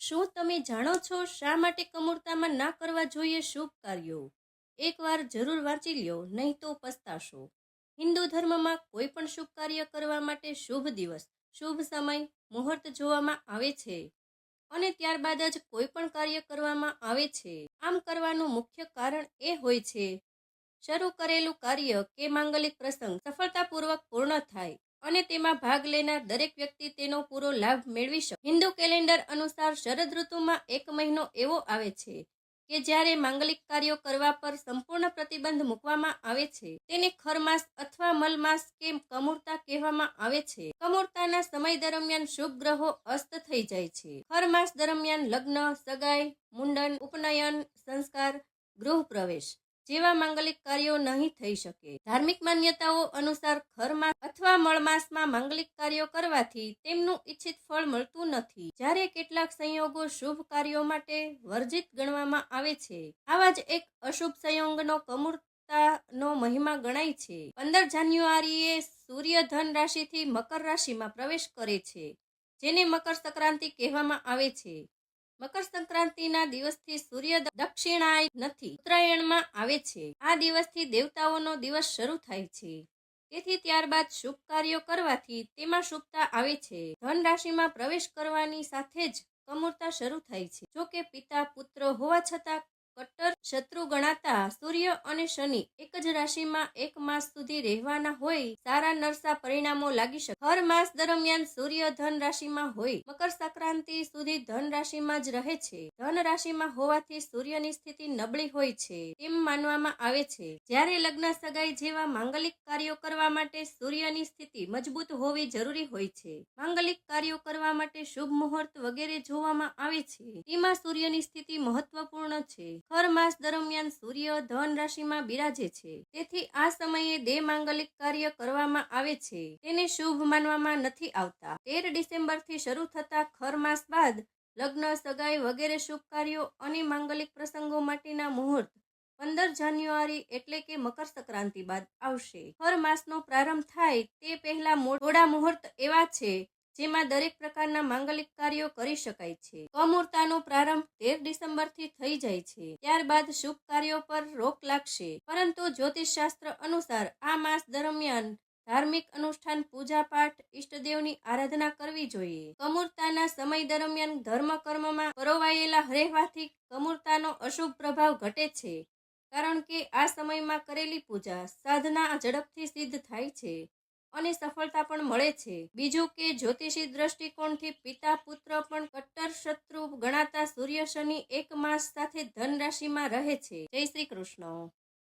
શું તમે જાણો છો શા માટે કમૂરતામાં ના કરવા જોઈએ શુભ કાર્યો? એકવાર જરૂર વાંચી લ્યો, નહીં તો પસ્તાશો. હિન્દુ ધર્મમાં કોઈ પણ શુભ કાર્ય કરવા માટે શુભ દિવસ, શુભ સમય, મુહૂર્ત જોવામાં આવે છે અને ત્યારબાદ જ કોઈ પણ કાર્ય કરવામાં આવે છે. આમ કરવાનું મુખ્ય કારણ એ હોય છે, શરૂ કરેલું કાર્ય કે માંગલિક પ્રસંગ સફળતાપૂર્વક પૂર્ણ થાય. અને તેમાં ભાગ લેનાર દરેક વ્યક્તિ તેનો પૂરો લાભ મેળવી શકે. હિન્દુ કેલેન્ડર અનુસાર શરદ ઋતુમાં એક મહિનો એવો આવે છે કે જ્યારે માંગલિક કાર્યો કરવા પર સંપૂર્ણ પ્રતિબંધ મૂકવામાં આવે છે. તેને ખરમાસ અથવા મલમાસ કે કમૂરતા કહેવામાં આવે છે. કમૂરતાના સમય દરમિયાન શુભ ગ્રહો અસ્ત થઈ જાય છે. ખરમાસ દરમિયાન લગ્ન, સગાઈ, મુંડન, ઉપનયન, સંસ્કાર, ગૃહ પ્રવેશ. જેવા માંગલિક કાર્યો નહીં થઈ શકે. ધાર્મિક માન્યતાઓ અનુસાર ખરમાસ અથવા મળમાસમાં માંગલિક કાર્યો કરવાથી તેમનું ઈચ્છિત ફળ મળતું નથી. જ્યારે કેટલાક સંયોગો શુભ કાર્યો માટે વર્જિત ગણવામાં આવે છે. આવા જ એક અશુભ સંયોગનો કમૂરતાનો મહિમા ગણાય છે. પંદર જાન્યુઆરીએ સૂર્ય ધન રાશિથી મકર રાશિમાં પ્રવેશ કરે છે, જેને મકર સંક્રાંતિ કહેવામાં આવે છે. મકર સંક્રાંતિના દિવસથી સૂર્ય દક્ષિણાય નથી. ઉત્તરાયણમાં આવે છે. આ દિવસથી દેવતાઓનો દિવસ શરૂ થાય છે. તેથી ત્યારબાદ શુભ કાર્યો કરવાથી તેમાં શુભતા આવે છે. ધન રાશિમાં પ્રવેશ કરવાની સાથે જ કમૂરતા શરૂ થાય છે. જો કે પિતા પુત્ર હોવા છતાં કટ્ટર શત્રુ ગણાતા સૂર્ય અને શનિ એક જ રાશિમાં એક માસ સુધી રહેવાના હોય, સારા નરસા પરિણામો લાગી શકે. હર માસ દરમિયાન સૂર્ય ધન રાશિમાં હોય, મકર સંક્રાંતિ સુધી ધન રાશિમાં જ રહે છે. ધન રાશિમાં હોવાથી સૂર્યની સ્થિતિ નબળી હોય છે તેમ માનવામાં આવે છે. જ્યારે લગ્ન સગાઈ જેવા માંગલિક કાર્યો કરવા માટે સૂર્યની સ્થિતિ મજબૂત હોવી જરૂરી હોય છે. માંગલિક કાર્યો કરવા માટે શુભ મુહૂર્ત વગેરે જોવામાં આવે છે. તેમાં સૂર્યની સ્થિતિ મહત્વપૂર્ણ છે. ખર માસ દરમિયાન સૂર્ય ધન રાશિમાં બિરાજે છે. તેથી આ સમયે દેહ માંગલિક કાર્ય કરવામાં આવે છે. તેને શુભ માનવામાં નથી આવતા. તેર ડિસેમ્બરથી શરૂ થતા ખર માસ બાદ લગ્ન, સગાઈ વગેરે શુભ કાર્યો અને માંગલિક પ્રસંગો માટેના મુહૂર્ત પંદર જાન્યુઆરી એટલે કે મકર સંક્રાંતિ બાદ આવશે. ખર માસનો પ્રારંભ થાય તે પહેલા મોડા મુહૂર્ત એવા છે જેમાં દરેક પ્રકારના માંગલિક કાર્યો કરી શકાય છે. કમૂરતાનો પ્રારંભ તેર ડિસેમ્બરથી થઈ જાય છે. ત્યારબાદ શુભ કાર્યો પર રોક લાગશે. પરંતુ જ્યોતિષ શાસ્ત્ર અનુસાર આ માસ દરમિયાન ધાર્મિક અનુષ્ઠાન પૂજા પાઠ ઈષ્ટદેવની આરાધના કરવી જોઈએ. કમૂરતાના સમય દરમિયાન ધર્મ કર્મમાં પરોવાયેલા રહેવાથી કમૂરતાનો અશુભ પ્રભાવ ઘટે છે. કારણ કે આ સમયમાં કરેલી પૂજા સાધના ઝડપથી સિદ્ધ થાય છે. અને સફળતા પણ મળે છે. બીજું કે જ્યોતિષી દ્રષ્ટિકોણથી પિતા, પુત્ર પણ કટ્ટર શત્રુ ગણાતા સૂર્ય, શનિ એક માસ સાથે ધન રાશિમાં રહે છે. જય શ્રી કૃષ્ણ.